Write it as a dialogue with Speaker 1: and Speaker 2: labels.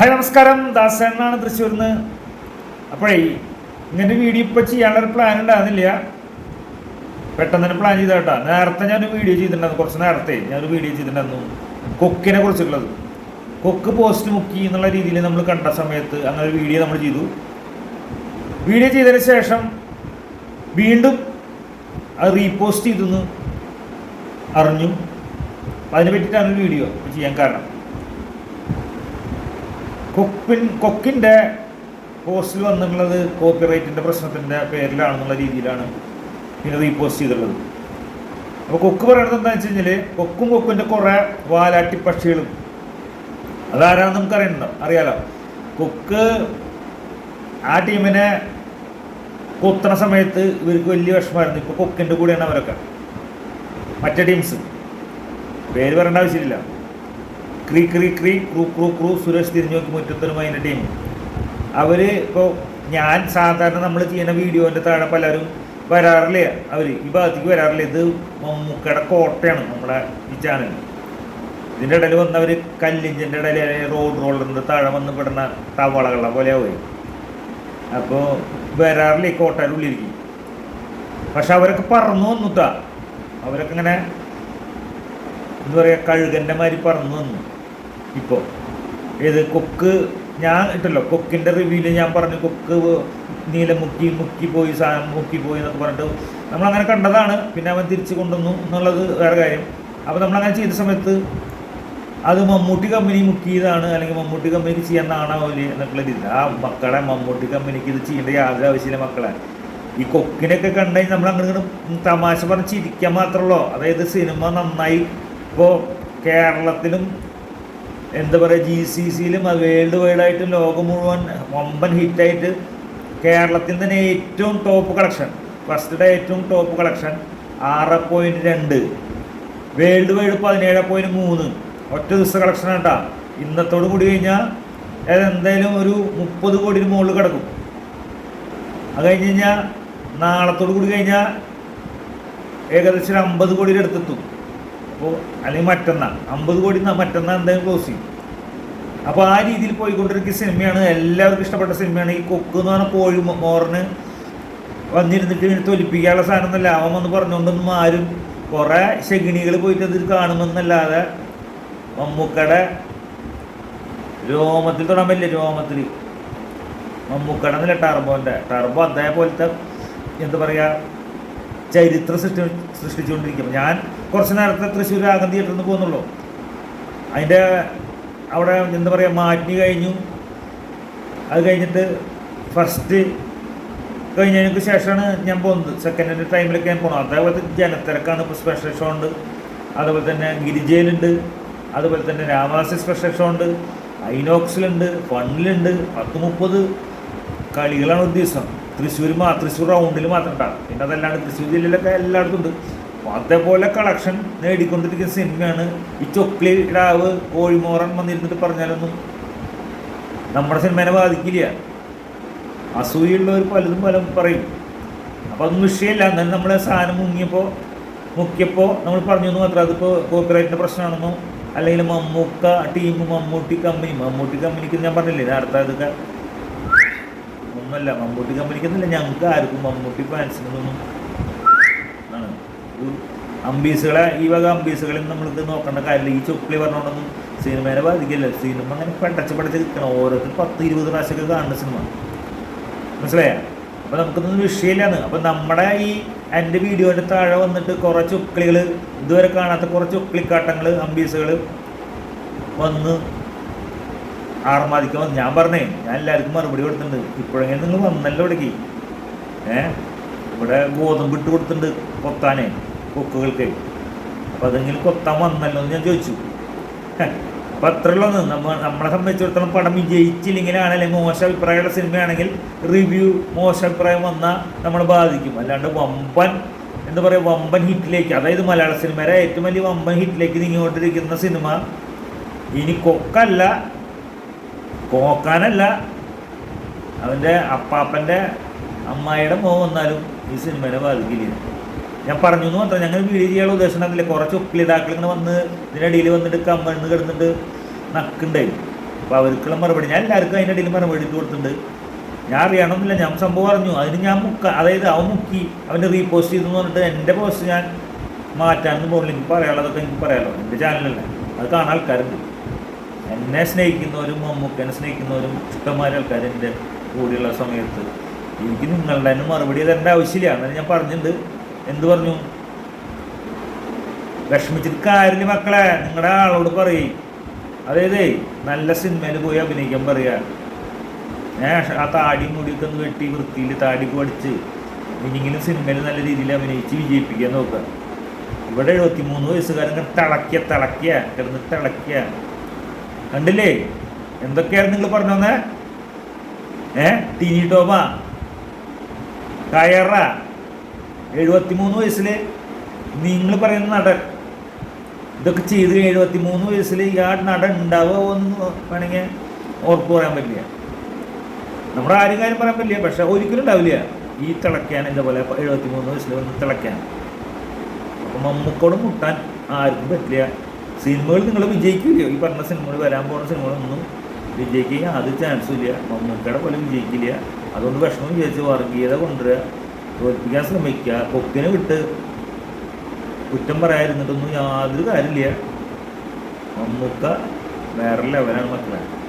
Speaker 1: Hi നമസ്കാരം. ദാസനാണ് തൃശ്ശൂരിൽ നിന്ന് അപ്പോഴേ ഇങ്ങനെ വീഡിയോ ഇപ്പോൾ ചെയ്യാനുള്ളൊരു പ്ലാൻ ഉണ്ടായിരുന്നില്ല. പെട്ടെന്ന് തന്നെ പ്ലാൻ ചെയ്ത കേട്ടോ നേരത്തെ ഞാനൊരു വീഡിയോ ചെയ്തിട്ടുണ്ടായിരുന്നു. കുറച്ച് നേരത്തെ ഞാനൊരു വീഡിയോ ചെയ്തിട്ടുണ്ടായിരുന്നു. കൊക്കിനെ കുറിച്ചുള്ളത് കൊക്ക് പോസ്റ്റ് മുക്കി എന്നുള്ള രീതിയിൽ നമ്മൾ കണ്ട സമയത്ത് അങ്ങനെ ഒരു വീഡിയോ നമ്മൾ ചെയ്തു. വീഡിയോ ചെയ്തതിന് ശേഷം വീണ്ടും അത് റീപോസ്റ്റ് ചെയ്തെന്ന് അറിഞ്ഞു. അതിനെ പറ്റിയിട്ടാണ് വീഡിയോ ചെയ്യാൻ കാരണം. കൊക്കിൻ കൊക്കിന്റെ പോസ്റ്റിൽ വന്നിട്ടുള്ളത് കോപ്പിറൈറ്റിന്റെ പ്രശ്നത്തിന്റെ പേരിലാണെന്നുള്ള രീതിയിലാണ് പിന്നെ റീപോസ്റ്റ് ചെയ്തിട്ടുള്ളത്. അപ്പോൾ കൊക്ക് പറയുന്നത് എന്താണെന്ന് വെച്ച് കഴിഞ്ഞാൽ കൊക്കും കൊക്കിന്റെ കുറേ വാലാട്ടി പക്ഷികളും അതാരാണെന്ന് നമുക്കറിയണ്ടോ? അറിയാലോ? കൊക്ക് ആ ടീമിനെ കൊത്തണ സമയത്ത് ഇവർക്ക് വലിയ വിഷമമായിരുന്നു. ഇപ്പോൾ കൊക്കിന്റെ കൂടെയാണ് അവരൊക്കെ. മറ്റേ ടീംസ്. പേര് പറയേണ്ട ആവശ്യമില്ല. ക്രീ ക്രീ ക്രീ ക്രൂ ക്രൂ ക്രൂ സുരേഷ് തിരിഞ്ഞു നോക്കി മുറ്റത്തൊരു മൈന്റെ ടീം അവർ ഇപ്പോൾ ഞാൻ സാധാരണ നമ്മൾ ചെയ്യുന്ന വീഡിയോന്റെ താഴെ പലരും വരാറില്ല? അവർ ഈ ഭാഗത്തേക്ക് വരാറില്ല? ഇത് മമ്മൂക്കയുടെ കോട്ടയാണ് നമ്മുടെ ഈ ചാനൽ ഇതിന്റെ ഇടയിൽ വന്നവർ കല്ലിഞ്ചിന്റെ ഇടയിൽ റോഡ് റോളറിന്റെ താഴെ വന്ന് പെടുന്ന തവളകളെ പോലെ പോയി അപ്പോൾ വരാറില്ല ഈ കോട്ടയുടെ ഉള്ളിലിരിക്കും പക്ഷെ അവരൊക്കെ പറന്നു വന്നുട്ടാ അവരൊക്കെ ഇങ്ങനെ എന്താ പറയുക കഴുകന്റെ മാതിരി പറന്നു വന്നു. ഇപ്പോൾ ഏത് കൊക്ക് ഞാൻ ഇട്ടല്ലോ. കൊക്കിന്റെ റിവ്യൂൽ ഞാൻ പറഞ്ഞു കൊക്ക് നീല മുക്കി മുക്കി പോയി സാധനം മുക്കി പോയി എന്നൊക്കെ പറഞ്ഞിട്ട് നമ്മളങ്ങനെ കണ്ടതാണ്. പിന്നെ അവൻ തിരിച്ചു കൊണ്ടുവന്നു എന്നുള്ളത് വേറെ കാര്യം. അപ്പോൾ നമ്മളങ്ങനെ ചെയ്ത സമയത്ത് അത് മമ്മൂട്ടി കമ്പനി മുക്കിയതാണ് അല്ലെങ്കിൽ മമ്മൂട്ടി കമ്പനിക്ക് ചെയ്യാൻ അവർ എന്നൊക്കെയുള്ള രീതി ആ മക്കളെ മമ്മൂട്ടി കമ്പനിക്ക് ഇത് ചെയ്യേണ്ട യാതൊരു ആവശ്യമില്ല മക്കളെ. ഈ കൊക്കിനൊക്കെ കണ്ടു കഴിഞ്ഞാൽ നമ്മൾ അങ്ങോട്ട് തമാശ പറഞ്ഞ് ചിരിക്കാൻ മാത്രമല്ലോ അതായത് സിനിമ നന്നായി ഇപ്പോൾ കേരളത്തിലും എന്താ പറയുക ജി സി സിയിലും വേൾഡ് വൈഡായിട്ടും ലോകം മുഴുവൻ വമ്പൻ ഹിറ്റായിട്ട് കേരളത്തിൽ തന്നെ ഏറ്റവും ടോപ്പ് കളക്ഷൻ ഫസ്റ്റ് ഡേ ഏറ്റവും ടോപ്പ് കളക്ഷൻ ആറ് പോയിന്റ് രണ്ട്. വേൾഡ് വൈഡ് പതിനേഴ് പോയിന്റ് മൂന്ന്. ഒറ്റ ദിവസത്തെ കളക്ഷൻ കേട്ടാ ഇന്നത്തോട് കൂടി കഴിഞ്ഞാൽ അത് എന്തായാലും ഒരു മുപ്പത് കോടിന് മുകളിൽ കിടക്കും. അത് കഴിഞ്ഞ് കഴിഞ്ഞാൽ നാളത്തോട് കൂടി കഴിഞ്ഞാൽ ഏകദേശം ഒരു അമ്പത് കോടിയുടെ അടുത്തെത്തും. അപ്പോൾ അല്ലെങ്കിൽ മറ്റന്നാൾ അമ്പത് കോടി മറ്റന്നാൾ എന്തായാലും ക്ലോസ് ചെയ്യും. അപ്പോൾ ആ രീതിയിൽ പോയിക്കൊണ്ടിരിക്കുന്ന സിനിമയാണ് എല്ലാവർക്കും ഇഷ്ടപ്പെട്ട സിനിമയാണ്. ഈ കൊക്ക് എന്ന് പറഞ്ഞ കോഴി മോറിന് വന്നിരുന്നിട്ട് ഇങ്ങനെ തൊലിപ്പിക്കാനുള്ള സാധനം ഒന്നല്ല അവൻ പറഞ്ഞുകൊണ്ടൊന്നും ആരും കുറേ ശകിണികൾ പോയിട്ട് അത് കാണുമെന്നല്ലാതെ മമ്മൂക്കയുടെ രോമത്തിൽ തൊടാൻ പറ്റില്ല രോമത്തിൽ മമ്മൂക്കട എന്നല്ല ടർബോന്റെ. ടർബോ അതേപോലത്തെ എന്താ പറയുക ചരിത്രം സൃഷ്ടി സൃഷ്ടിച്ചുകൊണ്ടിരിക്കും ഞാൻ കുറച്ച് നേരത്തെ തൃശ്ശൂർ ആകം തിയേറ്ററിൽ നിന്ന് പോകുന്നുള്ളൂ അതിന്റെ അവിടെ എന്താ പറയുക മാറ്റി കഴിഞ്ഞു. അത് കഴിഞ്ഞിട്ട് ഫസ്റ്റ് കഴിഞ്ഞതിനു ശേഷമാണ് ഞാൻ പോകുന്നത് സെക്കൻഡ് ഹാൻഡ് ടൈമിലൊക്കെ ഞാൻ പോകുന്നത് അതേപോലെ ജനത്തിരക്കാണ് ഇപ്പോൾ സ്പെഷ്യൽ ഷോ ഉണ്ട്. അതുപോലെ തന്നെ ഗിരിജയിലുണ്ട്. അതുപോലെ തന്നെ രാമദാസി സ്പെഷ്യൽ ഷോ ഉണ്ട്. ഐനോക്സിലുണ്ട്. ഫണ്ണിലുണ്ട് പത്ത് മുപ്പത് കളികളാണ് ദിവസം തൃശ്ശൂർ മാ തൃശ്ശൂർ റൗണ്ടിൽ മാത്രം ഉണ്ടാകും പിന്നെ അതല്ലാണ്ട് തൃശ്ശൂർ ജില്ലയിലൊക്കെ എല്ലായിടത്തും ഉണ്ട്. അതേപോലെ കളക്ഷൻ നേടിക്കൊണ്ടിരിക്കുന്ന സിനിമയാണ്. ഈ ചൊക്ലി ഇടാവ് കോഴിമോറൻ വന്നിരുന്നിട്ട് പറഞ്ഞാലൊന്നും നമ്മുടെ സിനിമേനെ ബാധിക്കില്ല. അസൂയുള്ളവർ പലതും പലതും പറയും. അപ്പോൾ അതൊന്നും വിഷയമില്ല. എന്നാലും നമ്മളെ സാധനം മുങ്ങിയപ്പോൾ മുക്കിയപ്പോൾ നമ്മൾ പറഞ്ഞു എന്ന് മാത്രം. അതിപ്പോൾ കോപ്പിറൈറ്റിന്റെ പ്രശ്നമാണെന്നോ അല്ലെങ്കിൽ മമ്മൂക്ക ടീം മമ്മൂട്ടി കമ്പനി മമ്മൂട്ടി കമ്പനിക്ക് ഞാൻ പറഞ്ഞില്ലേ നേരത്തെ അതൊക്കെ ഒന്നുമല്ല മമ്മൂട്ടി കമ്പനിക്കൊന്നുമില്ല ഞങ്ങൾക്ക് ആർക്കും മമ്മൂട്ടി ഫാൻസിനൊന്നും ആണ്. അമ്പീസുകളെ ഈ വക അമ്പീസുകളിൽ നമ്മളിത് നോക്കേണ്ട കാര്യമില്ല. ഈ ചൊപ്പിളി പറഞ്ഞോണ്ടൊന്നും സിനിമേനെ ബാധിക്കില്ല. സിനിമ അങ്ങനെ പെട്ടച്ച് പെടച്ച് നിൽക്കണം. ഓരോരുത്തർ പത്ത് ഇരുപത് പ്രാവശ്യമൊക്കെ കാണുന്ന സിനിമ. മനസ്സിലായ? അപ്പോൾ നമുക്കൊന്നും വിഷയമില്ലാന്ന്. അപ്പോൾ നമ്മുടെ ഈ എന്റെ വീഡിയോന്റെ താഴെ വന്നിട്ട് കുറേ ചുക്ലികൾ ഇതുവരെ കാണാത്ത കുറേ ചുക്ലിക്കാട്ടങ്ങൾ അമ്പീസുകൾ വന്ന് ആർമാദിക്കാൻ വന്നു ഞാൻ പറഞ്ഞേ. ഞാൻ എല്ലാവർക്കും മറുപടി കൊടുത്തിട്ടുണ്ട്. ഇപ്പോഴെങ്കിലും നിങ്ങൾ വന്നല്ലോ ഇവിടേക്ക്. ഏ? ഇവിടെ ഗോതമ്പ് ഇട്ട് കൊടുത്തിട്ടുണ്ട് കൊത്താനേ കൊക്കുകൾക്ക്. അപ്പം അതെങ്കിലും കൊത്താൻ വന്നല്ലോ എന്ന് ഞാൻ ചോദിച്ചു. അപ്പം അത്രയുള്ളൂ നമ്മൾ നമ്മളെ സംബന്ധിച്ചിടത്തോളം പടം വിജയിച്ചില്ലെങ്കിലാണ് അല്ലെങ്കിൽ മോശം അഭിപ്രായമുള്ള സിനിമയാണെങ്കിൽ റിവ്യൂ മോശം അഭിപ്രായം വന്നാൽ നമ്മളെ ബാധിക്കും. അല്ലാണ്ട് വമ്പൻ എന്താ പറയുക വമ്പൻ ഹിറ്റിലേക്ക് അതായത് മലയാള സിനിമയുടെ ഏറ്റവും വലിയ വമ്പൻ ഹിറ്റിലേക്ക് നീങ്ങിക്കൊണ്ടിരിക്കുന്ന സിനിമ ഇനി കൊക്കല്ല കോക്കാനല്ല അവന്റെ അപ്പാപ്പന്റെ അമ്മായിയുടെ മോൻ വന്നാലും ഈ സിനിമേനെ ബാധിക്കില്ല. ഞാൻ പറഞ്ഞു എന്ന് മാത്രം ഞങ്ങൾ വീഡിയോ ഉദ്ദേശം അല്ലേ കുറച്ച് ഉപ്പിലിതാക്കൾ ഇങ്ങനെ വന്ന് ഇതിനിടയിൽ വന്നിട്ട് കമ്മണ്ണ് കിടന്നിട്ട് നക്കുണ്ടായി അപ്പോൾ അവർക്കുള്ള മറുപടി ഞാൻ എല്ലാവർക്കും അതിന്റെ ഇടയിൽ മറുപടി ഇട്ട് കൊടുത്തിട്ടുണ്ട്. ഞാൻ അറിയണമെന്നില്ല. ഞാൻ സംഭവം പറഞ്ഞു. അതിന് ഞാൻ മുക്ക അതായത് അവൻ മുക്കി അവന്റെ റീപോസ്റ്റ് ചെയ്തെന്ന് പറഞ്ഞിട്ട് എന്റെ പോസ്റ്റ് ഞാൻ മാറ്റാമെന്ന് പോകുന്നില്ല എനിക്ക് പറയാനുള്ളതൊക്കെ എനിക്ക് പറയാമല്ലോ എന്റെ ചാനലല്ല അത് കാണാൻ ആൾക്കാരുണ്ട്. എന്നെ സ്നേഹിക്കുന്നവരും മമ്മൂക്കനെ സ്നേഹിക്കുന്നവരും ഇഷ്ടമായ ആൾക്കാർ എന്റെ കൂടെയുള്ള സമയത്ത് എനിക്ക് നിങ്ങളുടെ തന്നെ മറുപടി തരേണ്ട ആവശ്യമില്ല. എന്നാലും ഞാൻ പറഞ്ഞിട്ടുണ്ട്. എന്ത് പറഞ്ഞു? വിഷമിച്ചിട്ട് കാര്യമില്ല മക്കളെ. നിങ്ങളുടെ ആളോട് പറയും. അതായത് നല്ല സിനിമയിൽ പോയി അഭിനയിക്കാൻ പറയുക ഞാൻ ആ താടി മുടിയൊക്കെ ഒന്ന് വെട്ടി വൃത്തിയിൽ താടി പഠിച്ച് ഇനിയെങ്കിലും സിനിമയിൽ നല്ല രീതിയിൽ അഭിനയിച്ച് വിജയിപ്പിക്കാൻ നോക്കുക. ഇവിടെ എഴുപത്തി മൂന്ന് വയസ്സുകാരൻ തിളക്കിയ തിളക്കിയ കിടന്ന് തിളക്കിയ. കണ്ടില്ലേ? എന്തൊക്കെയായിരുന്നു നിങ്ങൾ പറഞ്ഞു വന്നേ? ഏ? ടിനി ടോമ കയറ എഴുപത്തി മൂന്ന് വയസ്സിൽ നിങ്ങൾ പറയുന്ന നടൻ. ഇതൊക്കെ ചെയ്ത് എഴുപത്തി മൂന്ന് വയസ്സിൽ ആ നടൻ ഉണ്ടാവുമോ എന്ന് വേണമെങ്കിൽ ഉറപ്പ് പറയാൻ പറ്റില്ല. നമ്മുടെ ആരും കാര്യം പറയാൻ പറ്റില്ല. പക്ഷെ ഒരിക്കലും ഉണ്ടാവില്ല. ഈ തിളയ്ക്കാൻ ഇതേപോലെ എഴുപത്തി മൂന്ന് വയസ്സിൽ വന്ന് തിളയ്ക്കാൻ അപ്പം മമ്മൂക്കോട് മുട്ടാൻ ആർക്കും പറ്റില്ല. സിനിമകൾ നിങ്ങൾ വിജയിക്കില്ല ഈ പറഞ്ഞ സിനിമകൾ വരാൻ പോകുന്ന സിനിമകളൊന്നും വിജയിക്കുക അത് ചാൻസും ഇല്ല. മമ്മൂക്കയുടെ പോലെ വിജയിക്കില്ല. അതുകൊണ്ട് വിഷമം വിചാരിച്ച് വർഗീയത കൊണ്ടുവരിക തോൽപ്പിക്കാൻ ശ്രമിക്കുക. കൊക്കിനെ വിട്ട് കുറ്റം പറയാതിരുന്നിട്ടൊന്നും യാതൊരു കാര്യമില്ല. മമ്മൂക്ക വേറെ ലെവലാണ് മക്കളെ.